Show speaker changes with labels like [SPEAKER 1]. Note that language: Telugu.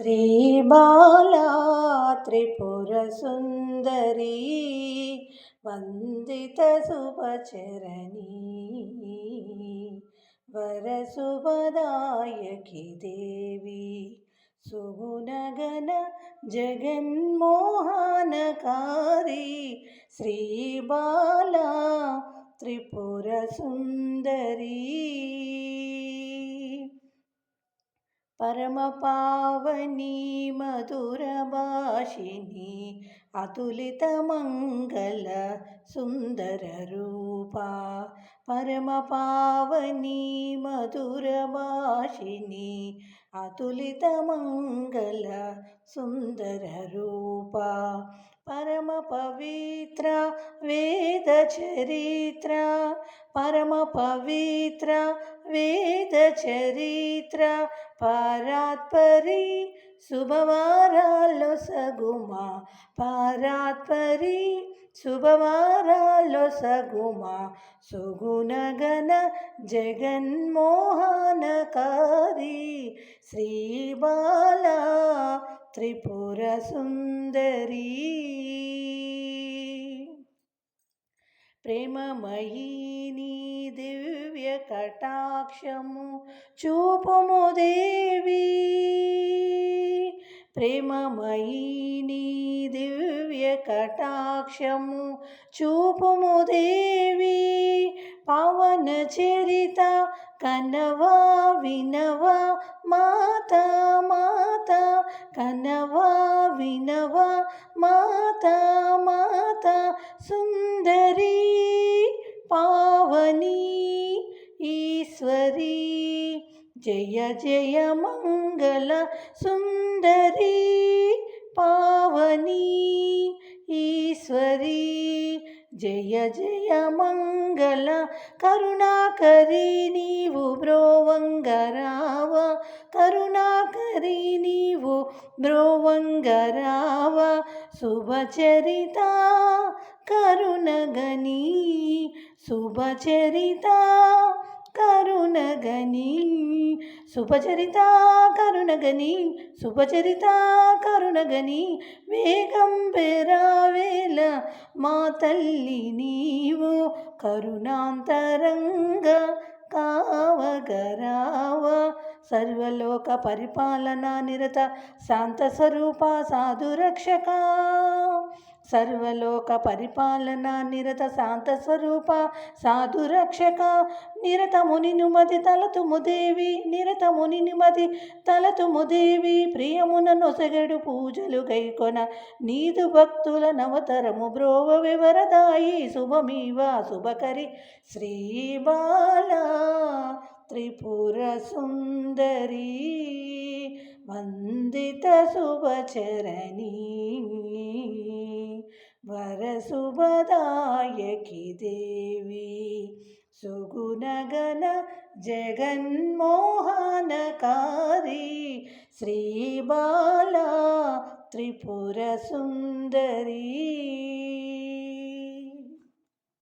[SPEAKER 1] శ్రీబాలా త్రిపుర సుందరీ వందిత శుభచరణీ. వరసుభదాయకి దేవి సుగుణగన జగన్మోహనకారి శ్రీబాలా త్రిపుర సుందరీ. పరమపావని మధురభాషిణి అతులితమంగళ సుందరరూపా పరమపావని మధురభాషిణి అతులితమంగళ సుందరరూపా పరమ పవిత్ర వేద చరిత్ర పరమ పవిత్ర వేద చరిత్ర పారాత్పరి శుభవారాల్లో సగుమా పారాత్పరి శుభవారాల్లో సగుమా సుగుణగణ జగన్మోహనకారి శ్రీబాల త్రిపుర సుందరీ. ప్రేమమయీని దివ్య కటాక్షము చూపుము దేవి. ప్రేమమయీని దివ్య కటాక్షము చూపుము దేవి. పవన చరిత కనవా వినవా మాత మాత కనవా వినవా మాత మాత సుందరీ పావని ఈశ్వరీ. జయ జయ మంగళ సుందరీ పావని ఈశ్వరీ. జయ జయ మంగళ కరుణాకరి నీవు బ్రోవంగరావ. కరుణాకరి నీవు బ్రోవంగరావ. శుభచరిత కరుణగనీ శుభచరిత కరుణగని శుభచరిత కరుణగని శుభచరిత కరుణగని వేగం పెరావేల మా తల్లి నీవు కరుణాంతరంగ కావగరావ. సర్వలోక పరిపాలన నిరత శాంత స్వరూప సాధురక్షక సర్వలోక పరిపాలన నిరత శాంత స్వరూప సాధురక్షక నిరత ముని నుమతి తలతుము దేవి నిరత ముని నుమతి తలతుము దేవి ప్రియమున నొసగడు పూజలు గైకొన నీదు భక్తుల నవతరము బ్రోవ వివరదాయి శుభమీవ శుభకరి శ్రీబాల త్రిపుర సుందరీ వందిత శుభచరణీ. వరసుభదాయకి దేవి. సుగుణగణ జగన్మోహనకారి శ్రీబాల త్రిపుర సుందరీ